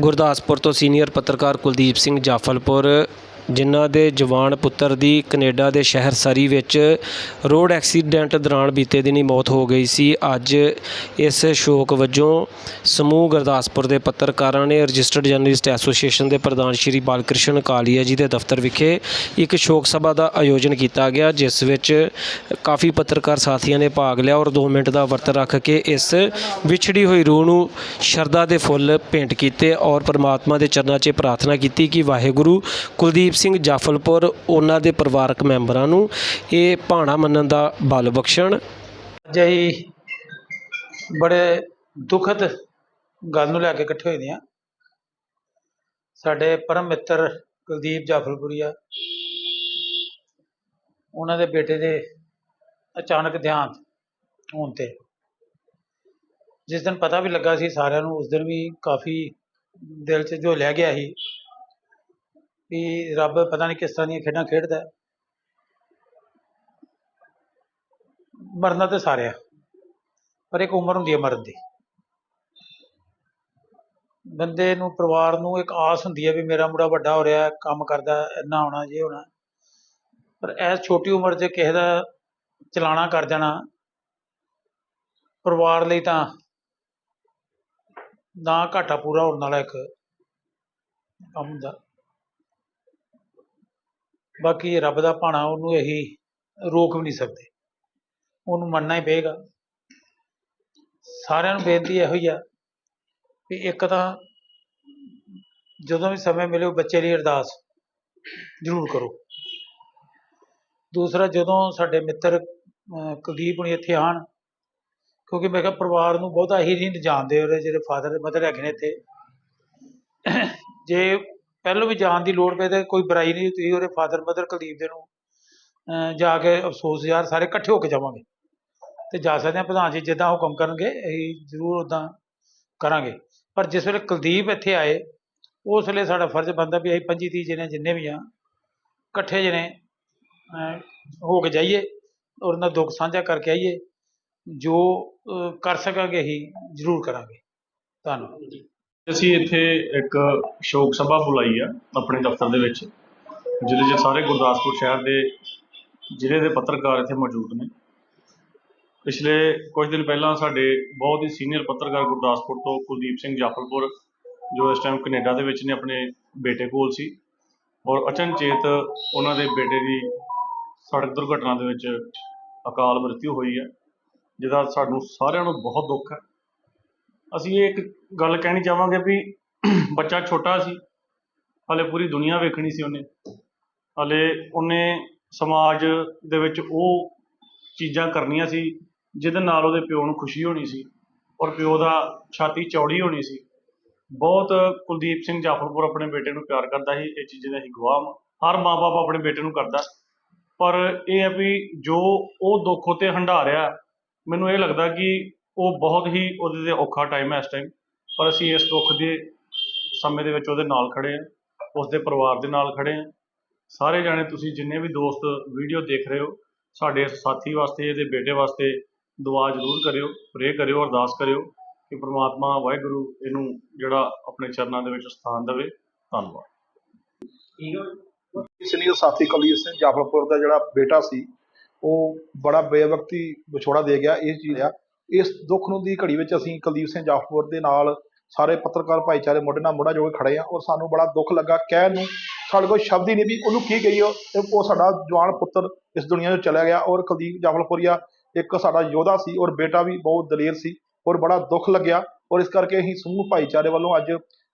ਗੁਰਦਾਸਪੁਰ ਤੋਂ ਸੀਨੀਅਰ ਪੱਤਰਕਾਰ ਕੁਲਦੀਪ ਸਿੰਘ ਜਾਫਲਪੁਰ ਜਿਨ੍ਹਾਂ ਦੇ ਜਵਾਨ ਪੁੱਤਰ ਦੀ ਕੈਨੇਡਾ ਦੇ ਸ਼ਹਿਰ ਸਰੀ ਵਿੱਚ ਰੋਡ ਐਕਸੀਡੈਂਟ ਦੌਰਾਨ ਬੀਤੇ ਦਿਨੀ ਮੌਤ ਹੋ ਗਈ ਸੀ। ਅੱਜ ਇਸ ਸ਼ੋਕ ਵਜੋਂ ਸਮੂਹ ਗੁਰਦਾਸਪੁਰ ਦੇ ਪੱਤਰਕਾਰਾਂ ਨੇ ਰਜਿਸਟਰਡ ਜਰਨਲਿਸਟ ਐਸੋਸੀਏਸ਼ਨ ਦੇ ਪ੍ਰਧਾਨ ਸ਼੍ਰੀ ਬਾਲਕ੍ਰਿਸ਼ਨ ਕਾਲੀਆ ਜੀ ਦੇ ਦਫ਼ਤਰ ਵਿਖੇ ਇੱਕ ਸ਼ੋਕ ਸਭਾ ਦਾ ਆਯੋਜਨ ਕੀਤਾ ਗਿਆ, ਜਿਸ ਵਿੱਚ ਕਾਫੀ ਪੱਤਰਕਾਰ ਸਾਥੀਆਂ ਨੇ ਭਾਗ ਲਿਆ ਔਰ 2 ਮਿੰਟ ਦਾ ਵਰਤ ਰੱਖ ਕੇ ਇਸ ਵਿਛੜੀ ਹੋਈ ਰੂਹ ਨੂੰ ਸ਼ਰਧਾ ਦੇ ਫੁੱਲ ਭੇਂਟ ਕੀਤੇ ਔਰ ਪ੍ਰਮਾਤਮਾ ਦੇ ਚਰਨਾਂ 'ਚ ਪ੍ਰਾਰਥਨਾ ਕੀਤੀ ਕਿ ਵਾਹਿਗੁਰੂ ਕੁਲਦੀਪ ਸਿੰਘ ਜਾਫਲਪੁਰ, ਉਹਨਾਂ ਦੇ ਪਰਿਵਾਰਕ ਮੈਂਬਰਾਂ ਨੂੰ ਇਹ ਭਾਣਾ ਮੰਨਣ ਦਾ ਬਲ ਬਖਸ਼ਣ। ਅੱਜ ਅਸੀਂ ਬੜੇ ਦੁਖਦ ਗੱਲ ਨੂੰ ਲੈ ਕੇ ਇਕੱਠੇ ਹੋਏ ਦੇ ਹਾਂ। ਸਾਡੇ ਪਰਮ ਮਿੱਤਰ ਕੁਲਦੀਪ ਜਾਫਰਪੁਰੀਆ ਉਹਨਾਂ ਦੇ ਬੇਟੇ ਦੇ ਅਚਾਨਕ ਦੇਹਾਂਤ ਹੋਣ ਤੇ। ਜਿਸ ਦਿਨ ਪਤਾ ਵੀ ਲੱਗਾ ਸੀ ਸਾਰਿਆਂ ਨੂੰ, ਉਸ ਦਿਨ ਵੀ ਕਾਫੀ ਦਿਲ 'ਚ ਜੋ ਲੈ ਗਿਆ ਸੀ। ਵੀ ਰੱਬ ਪਤਾ ਨਹੀਂ ਕਿਸ ਤਰ੍ਹਾਂ ਦੀਆਂ ਖੇਡਾਂ ਖੇਡਦਾ ਮਰਨਾ ਤੇ ਸਾਰੇ ਪਰ ਇੱਕ ਉਮਰ ਹੁੰਦੀ ਹੈ ਮਰਨ ਦੀ। ਬੰਦੇ ਨੂੰ, ਪਰਿਵਾਰ ਨੂੰ ਇੱਕ ਆਸ ਹੁੰਦੀ ਹੈ ਵੀ ਮੇਰਾ ਮੁੰਡਾ ਵੱਡਾ ਹੋ ਰਿਹਾ ਕੰਮ ਕਰਦਾ ਇੰਨਾ ਹੋਣਾ, ਜੇ ਹੋਣਾ। ਪਰ ਐਸ ਛੋਟੀ ਉਮਰ 'ਚ ਕਿਸੇ ਦਾ ਚਲਾਣਾ ਕਰ ਜਾਣਾ, ਪਰਿਵਾਰ ਲਈ ਤਾਂ ਨਾ ਘਾਟਾ ਪੂਰਾ ਹੋਣ ਵਾਲਾ ਇੱਕ ਕੰਮ ਹੁੰਦਾ। ਬਾਕੀ ਇਹ ਰੱਬ ਦਾ ਭਾਣਾ ਉਹਨੂੰ ਇਹੀ ਰੋਕ ਵੀ ਨਹੀਂ ਸਕਦੇ। ਉਹਨੂੰ ਮੰਨਣਾ ਹੀ ਪਏਗਾ। ਸਾਰਿਆਂ ਨੂੰ ਬੇਨਤੀ ਇਹੋ ਹੀ ਆ ਵੀ ਇੱਕ ਤਾਂ ਜਦੋਂ ਵੀ ਸਮੇਂ ਮਿਲੇ ਉਹ ਬੱਚੇ ਲਈ ਅਰਦਾਸ ਜ਼ਰੂਰ ਕਰੋ। ਦੂਸਰਾ, ਜਦੋਂ ਸਾਡੇ ਮਿੱਤਰ, ਅਹ, ਕੁਲਦੀਪ ਹੁਣੀ ਇੱਥੇ ਆਉਣ, ਕਿਉਂਕਿ ਮੈਂ ਕਿਹਾ ਪਰਿਵਾਰ ਨੂੰ ਬਹੁਤਾ ਹੀ ਨਹੀਂ ਜਾਣਦੇ ਉਹਦੇ ਜਿਹੜੇ ਫਾਦਰ ਮਦਰ ਹੈਗੇ ਨੇ ਇੱਥੇ। ਜੇ ਪਹਿਲਾਂ ਵੀ ਜਾਣ ਦੀ ਲੋੜ ਪਈ ਤੇ ਕੋਈ ਬੁਰਾਈ ਨਹੀਂ ਤੁਸੀਂ ਉਹਦੇ ਫਾਦਰ ਮਦਰ ਕੁਲਦੀਪ ਦੇ ਨੂੰ ਜਾ ਕੇ ਅਫਸੋਸ ਯਾਰ ਸਾਰੇ ਇਕੱਠੇ ਹੋ ਕੇ ਜਾਵਾਂਗੇ ਤੇ ਜਾ ਸਕਦੇ ਹਾਂ ਪ੍ਰਧਾਨ ਜੀ ਜਿੱਦਾਂ ਹੁਕਮ ਕਰਨਗੇ, ਅਸੀਂ ਜ਼ਰੂਰ ਉਦਾਂ ਕਰਾਂਗੇ। ਪਰ ਜਿਸ ਵੇਲੇ ਕੁਲਦੀਪ ਇੱਥੇ ਆਏ, ਉਸ ਵੇਲੇ ਸਾਡਾ ਫਰਜ਼ ਬਣਦਾ ਵੀ ਅਸੀਂ ਪੰਜੀ ਤੀਹ ਜਣੇ ਜਿੰਨੇ ਵੀ ਆ ਇਕੱਠੇ ਜਣੇ ਹੋ ਕੇ ਜਾਈਏ ਔਰ ਉਹਨਾਂ ਦੁੱਖ ਸਾਂਝਾ ਕਰਕੇ ਆਈਏ, ਜੋ ਕਰ ਸਕਾਂਗੇ ਅਸੀਂ ਜ਼ਰੂਰ ਕਰਾਂਗੇ। ਧੰਨਵਾਦ। ਅਸੀਂ ਇੱਥੇ ਇੱਕ ਸ਼ੋਕ ਸਭਾ ਬੁਲਾਈ ਆ ਆਪਣੇ ਦਫ਼ਤਰ ਦੇ ਵਿੱਚ, ਜਿਹਦੇ 'ਚ ਸਾਰੇ ਗੁਰਦਾਸਪੁਰ ਸ਼ਹਿਰ ਦੇ ਜ਼ਿਲ੍ਹੇ ਦੇ ਪੱਤਰਕਾਰ ਇੱਥੇ ਮੌਜੂਦ ਨੇ। ਪਿਛਲੇ ਕੁਝ ਦਿਨ ਪਹਿਲਾਂ ਸਾਡੇ ਬਹੁਤ ਹੀ ਸੀਨੀਅਰ ਪੱਤਰਕਾਰ ਗੁਰਦਾਸਪੁਰ ਤੋਂ ਕੁਲਦੀਪ ਸਿੰਘ ਜਾਫਲਪੁਰ ਜੋ ਇਸ ਟਾਈਮ ਕੈਨੇਡਾ ਦੇ ਵਿੱਚ ਨੇ, ਆਪਣੇ ਬੇਟੇ ਕੋਲ ਸੀ ਔਰ ਅਚਨਚੇਤ ਉਹਨਾਂ ਦੇ ਬੇਟੇ ਦੀ ਸੜਕ ਦੁਰਘਟਨਾ ਦੇ ਵਿੱਚ ਅਕਾਲ ਮ੍ਰਿਤਿੂ ਹੋਈ ਹੈ, ਜਿਹਦਾ ਸਾਨੂੰ ਸਾਰਿਆਂ ਨੂੰ ਬਹੁਤ ਦੁੱਖ ਹੈ। ਅਸੀਂ ਇਹ ਇੱਕ ਗੱਲ ਕਹਿਣੀ ਚਾਹਾਂਗੇ ਵੀ ਬੱਚਾ ਛੋਟਾ ਸੀ, ਹਾਲੇ ਪੂਰੀ ਦੁਨੀਆ ਵੇਖਣੀ ਸੀ ਉਹਨੇ। ਹਾਲੇ ਉਹਨੇ ਸਮਾਜ ਦੇ ਵਿੱਚ ਉਹ ਚੀਜ਼ਾਂ ਕਰਨੀਆਂ ਸੀ, ਜਿਹਦੇ ਨਾਲ ਉਹਦੇ ਪਿਓ ਨੂੰ ਖੁਸ਼ੀ ਹੋਣੀ ਸੀ ਔਰ ਪਿਓ ਦਾ ਛਾਤੀ ਚੌੜੀ ਹੋਣੀ ਸੀ। ਬਹੁਤ ਕੁਲਦੀਪ ਸਿੰਘ ਜਾਫਰਪੁਰ ਆਪਣੇ ਬੇਟੇ ਨੂੰ ਪਿਆਰ ਕਰਦਾ ਸੀ, ਇਹ ਚੀਜ਼ਾਂ ਦਾ ਹੀ ਗਵਾਹ ਵਾਂ। ਹਰ ਮਾਪੇ ਆਪਣੇ ਬੇਟੇ ਨੂੰ ਕਰਦਾ। ਪਰ ਇਹ ਹੈ ਵੀ ਜੋ ਉਹ ਦੁੱਖ ਉਤੇ ਹੰਢਾ ਰਿਹਾ, ਮੈਨੂੰ ਇਹ ਲੱਗਦਾ ਕਿ ਉਹ ਬਹੁਤ ਹੀ ਉਹਦੇ ਤੇ ਔਖਾ ਟਾਈਮ ਹੈ ਇਸ ਟਾਈਮ ਪਰ ਅਸੀਂ ਇਸ ਦੁੱਖ ਦੇ ਸਮੇਂ ਦੇ ਵਿੱਚ ਉਹਦੇ ਨਾਲ ਖੜੇ ਹਾਂ ਉਸ ਦੇ ਪਰਿਵਾਰ ਦੇ ਨਾਲ ਖੜੇ ਹਾਂ। ਸਾਰੇ ਜਾਣੇ ਤੁਸੀਂ ਜਿੰਨੇ ਵੀ ਦੋਸਤ ਵੀਡੀਓ ਦੇਖ ਰਹੇ ਹੋ, ਸਾਡੇ ਸਾਥੀ ਵਾਸਤੇ, ਇਹਦੇ ਬੇਟੇ ਵਾਸਤੇ ਦੁਆ ਜ਼ਰੂਰ ਕਰਿਓ ਪ੍ਰੇ ਕਰਿਓ, ਅਰਦਾਸ ਕਰਿਓ ਕਿ ਪ੍ਰਮਾਤਮਾ ਵਾਹਿਗੁਰੂ ਇਹਨੂੰ ਜਿਹੜਾ ਆਪਣੇ ਚਰਨਾਂ ਦੇ ਵਿੱਚ ਸਥਾਨ ਦੇਵੇ। ਧੰਨਵਾਦ। ਸੀਨੀਅਰ ਸਾਥੀ ਕੁਲਦੀਪ ਸਿੰਘ ਜਾਫਰਪੁਰ ਦਾ ਜਿਹੜਾ ਬੇਟਾ ਸੀ, ਉਹ ਬੜਾ ਬੇਵਕਤੀ ਵਿਛੋੜਾ ਦੇ ਗਿਆ, ਇਹ ਚੀਜ਼ ਆ। ਇਸ ਦੁੱਖ ਨੂੰ ਦੀ ਘੜੀ ਵਿੱਚ ਅਸੀਂ ਕੁਲਦੀਪ ਸਿੰਘ ਜਾਫਰਪੁਰ ਦੇ ਨਾਲ ਸਾਰੇ ਪੱਤਰਕਾਰ ਭਾਈਚਾਰੇ ਮੋਢੇ ਨਾਲ ਮੋਢਾ ਜੋੜ ਕੇ ਖੜੇ ਆ ਔਰ ਸਾਨੂੰ ਬੜਾ ਦੁੱਖ ਲੱਗਾ। ਕਹਿਣ ਨੂੰ ਸਾਡੇ ਕੋਲ ਸ਼ਬਦ ਹੀ ਨਹੀਂ ਵੀ ਉਹਨੂੰ ਕੀ ਕਹੀਏ ਉਹ ਸਾਡਾ ਜਵਾਨ ਪੁੱਤਰ ਇਸ ਦੁਨੀਆ ਤੋਂ ਚਲਾ ਗਿਆ ਔਰ ਕੁਲਦੀਪ ਜਾਫਲਪੁਰੀਆ ਇੱਕ ਸਾਡਾ ਯੋਧਾ ਸੀ ਔਰ ਬੇਟਾ ਵੀ ਬਹੁਤ ਦਲੇਰ ਸੀ ਔਰ ਬੜਾ ਦੁੱਖ ਲੱਗਿਆ ਔਰ ਇਸ ਕਰਕੇ ਅਸੀਂ ਸਮੂਹ ਭਾਈਚਾਰੇ ਵੱਲੋਂ ਅੱਜ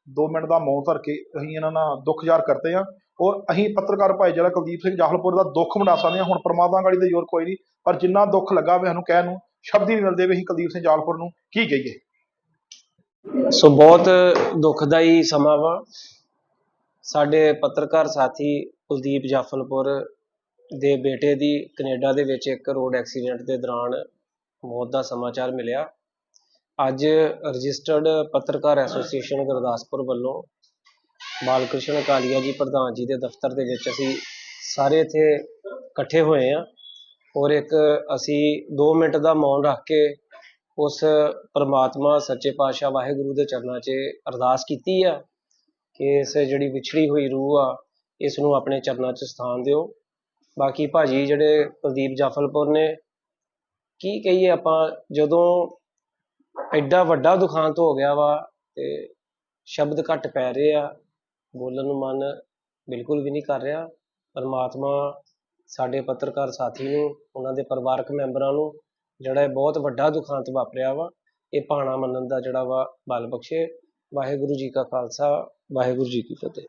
2 ਮਿੰਟ ਦਾ ਮੌਨ ਧਰ ਕੇ ਅਸੀਂ ਇਹਨਾਂ ਨਾਲ ਦੁੱਖ ਜ਼ਾਹਰ ਕਰਦੇ ਹਾਂ ਔਰ ਅਸੀਂ ਪੱਤਰਕਾਰ ਭਾਈਚਾਰਾ ਕੁਲਦੀਪ ਸਿੰਘ ਜਾਹਲਪੁਰ ਦਾ ਦੁੱਖ ਵੰਡਾ ਸਕਦੇ ਹਾਂ। ਹੁਣ ਪਰਮਾਤਮਾ ਗਾੜੀ ਦਾ ਜ਼ੋਰ ਕੋਈ ਨਹੀਂ, ਪਰ ਜਿੰਨਾ ਦੁੱਖ ਲੱਗਾ ਵੀ ਸਾਨੂੰ ਕਹਿਣ ਨੂੰ ਸ਼ਬਦ ਹੀ ਨਹੀਂ ਮਿਲਦੇ ਵੀ ਅਸੀਂ ਕੁਲਦੀਪ ਸਿੰਘ ਜਾਹਲਪੁਰ ਨੂੰ ਕੀ ਕਹੀਏ। ਸੋ ਬਹੁਤ ਦੁਖਦਾਈ ਸਮਾਂ ਵਾ। ਸਾਡੇ ਪੱਤਰਕਾਰ ਸਾਥੀ ਕੁਲਦੀਪ ਜਾਫਲਪੁਰ ਦੇ ਬੇਟੇ ਦੀ ਕੈਨੇਡਾ ਦੇ ਵਿੱਚ ਇੱਕ ਰੋਡ ਐਕਸੀਡੈਂਟ ਦੇ ਦੌਰਾਨ ਮੌਤ ਦਾ ਸਮਾਚਾਰ ਮਿਲਿਆ। ਅੱਜ ਰਜਿਸਟਰਡ ਪੱਤਰਕਾਰ ਐਸੋਸੀਏਸ਼ਨ ਗੁਰਦਾਸਪੁਰ ਵੱਲੋਂ ਬਾਲਕ੍ਰਿਸ਼ਨ ਕਾਲੀਆ ਜੀ ਪ੍ਰਧਾਨ ਜੀ ਦੇ ਦਫ਼ਤਰ ਦੇ ਵਿੱਚ ਅਸੀਂ ਸਾਰੇ ਇੱਥੇ ਇਕੱਠੇ ਹੋਏ ਆ ਔਰ ਇੱਕ ਅਸੀਂ 2 ਮਿੰਟ ਦਾ ਮੌਨ ਰੱਖ ਕੇ ਉਸ ਪ੍ਰਮਾਤਮਾ, ਸੱਚੇ ਪਾਤਸ਼ਾਹ ਵਾਹਿਗੁਰੂ ਦੇ ਚਰਨਾਂ 'ਚ ਅਰਦਾਸ ਕੀਤੀ ਆ ਕਿ ਇਸ ਜਿਹੜੀ ਵਿਛੜੀ ਹੋਈ ਰੂਹ ਆ, ਇਸ ਨੂੰ ਆਪਣੇ ਚਰਨਾਂ 'ਚ ਸਥਾਨ ਦਿਓ। ਬਾਕੀ ਭਾਜੀ ਜਿਹੜੇ ਕੁਲਦੀਪ ਜਾਫਲਪੁਰ ਨੇ, ਕੀ ਕਹੀਏ ਆਪਾਂ, ਜਦੋਂ ਐਡਾ ਵੱਡਾ ਦੁਖਾਂਤ ਹੋ ਗਿਆ ਵਾ ਤੇ ਸ਼ਬਦ ਘੱਟ ਪੈ ਰਹੇ ਆ, ਬੋਲਣ ਨੂੰ ਮਨ ਬਿਲਕੁਲ ਵੀ ਨਹੀਂ ਕਰ ਰਿਹਾ, ਪਰਮਾਤਮਾ ਸਾਡੇ ਪੱਤਰਕਾਰ ਸਾਥੀ ਨੂੰ ਉਹਨਾਂ ਦੇ ਪਰਿਵਾਰਕ ਮੈਂਬਰਾਂ ਨੂੰ ਜਿਹੜਾ ਇਹ ਬਹੁਤ ਵੱਡਾ ਦੁਖਾਂਤ ਵਾਪਰਿਆ ਵਾ, ਇਹ ਭਾਣਾ ਮੰਨਣ ਦਾ ਜਿਹੜਾ ਵਾ ਬਲ ਬਖਸ਼ੇ। ਵਾਹਿਗੁਰੂ ਜੀ ਕਾ ਖਾਲਸਾ, ਵਾਹਿਗੁਰੂ ਜੀ ਕੀ ਫਤਿਹ।